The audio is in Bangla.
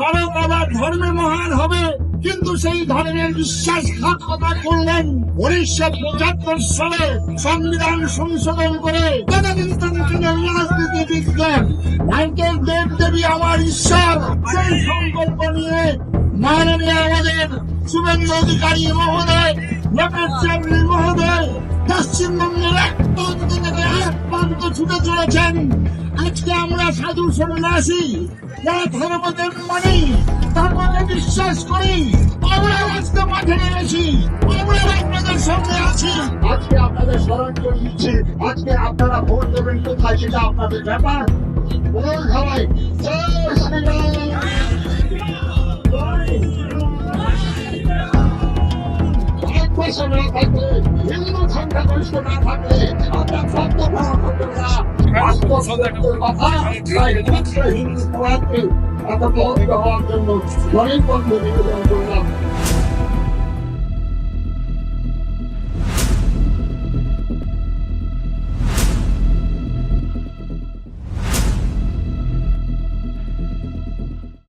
ভারত আবার ধর্মে মহান হবে, কিন্তু সেই ধর্মের বিশ্বাসঘাতকতা করলেন উনিশশো পঁচাত্তর সালে সংবিধান সংশোধন করে গণতন্ত্রের রাজনীতি বিজ্ঞান মাইকেল দেব দেবী আমার ঈশ্বর, সেই সংকল্প নিয়ে মাননীয় আমাদের শুভেন্দু অধিকারী মহোদয় লোকেশ চাকরি মহোদয়, পশ্চিমবঙ্গের এক চলেছেন আজকে আমরা সাধু সন্ন্যাসী যারা ধর্মদেব মানি ধর্মকে বিশ্বাস করি আমরা আজকে মাঠে নেমেছি। আমরা আপনাদের সঙ্গে আছি। আজকে আপনাদের স্মরণ করে দিচ্ছি আজকে আপনারা ভোট দেবেন কোথায় সেটা আপনাদের ব্যাপার। বলুন সবাই জয় শ্রীরাম না থাকলে আত্মসন্দেহের